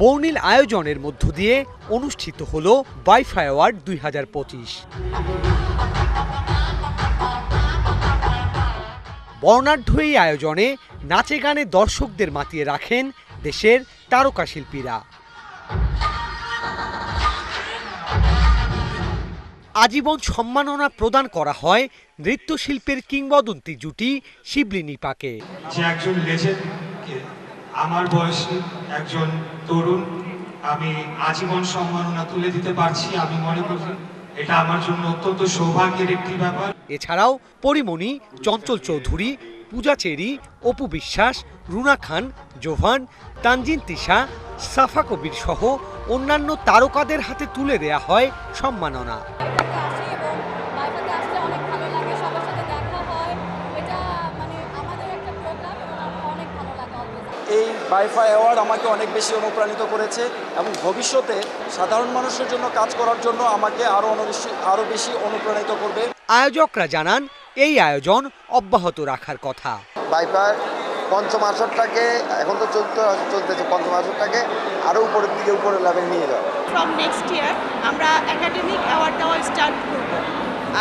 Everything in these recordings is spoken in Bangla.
বর্ণিল আয়োজনের মধ্য দিয়ে অনুষ্ঠিত হল ওয়াইফাই অ্যাওয়ার্ড দুই হাজার পঁচিশ। বর্ণাঢ্য এই আয়োজনে নাচে গানে দর্শকদের মাতিয়ে রাখেন দেশের তারকা শিল্পীরা। আজীবন সম্মাননা প্রদান করা হয় নৃত্যশিল্পের কিংবদন্তি জুটি শিবলি নিপাকে যে একজন লেজেন্ডকে আমার বয়সী একজন তরুণ, আমি আজীবন সম্মাননা তুলে দিতে পারছি, আমি মনে করি এটা আমার জন্য অত্যন্ত সৌভাগ্যের একটি ব্যাপার। এছাড়াও পরিমণি, চঞ্চল চৌধুরী, পূজা চেরি, অপু বিশ্বাস, রুনা খান, জোভান, তানজিন তিশা, সাফা কবির সহ অন্যান্য তারকাদের হাতে তুলে দেয়া হয় সম্মাননা। বাইফাই অ্যাওয়ার্ড আমাকে অনেক বেশি অনুপ্রাণিত করেছে এবং ভবিষ্যতে সাধারণ মানুষের জন্য কাজ করার জন্য আমাকে আরও আরও বেশি অনুপ্রাণিত করবে। আয়োজকরা জানান এই আয়োজন অব্যাহত রাখার কথা। বাইপার পঞ্চম আসরটাকে এখন তো চলতে চলতেছে পঞ্চম আসরটাকে আরও উপরের দিকে উপরের লেভেল নিয়ে যাওয়া ফ্রম নেক্সট ইয়ার আমরা একাডেমিক অ্যাওয়ার্ড দেওয়া স্টার্ট করব।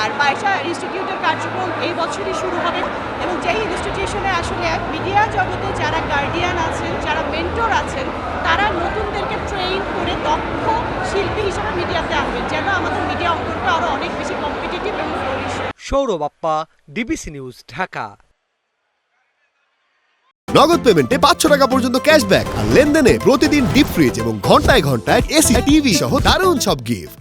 আর বাইশা ইনস্টিটিউটের কার্যক্রম এই বছরই শুরু হবে এবং যেই ইনস্টিটিউশনে আসলে মিডিয়া জগতে যারা গার্ডিয়ান আছেন আরও অনেক বেশি কম্পিটিটিভ এবং সৌরভ আপ্পা ডিবিসি নিউজ ঢাকা। নগদ পেমেন্টে পাঁচশো টাকা পর্যন্ত ক্যাশব্যাক আর লেনদেনে প্রতিদিন ডিপ ফ্রিজ এবং ঘন্টায় ঘন্টায় এসি টিভি সহ দারুণ সব গিফট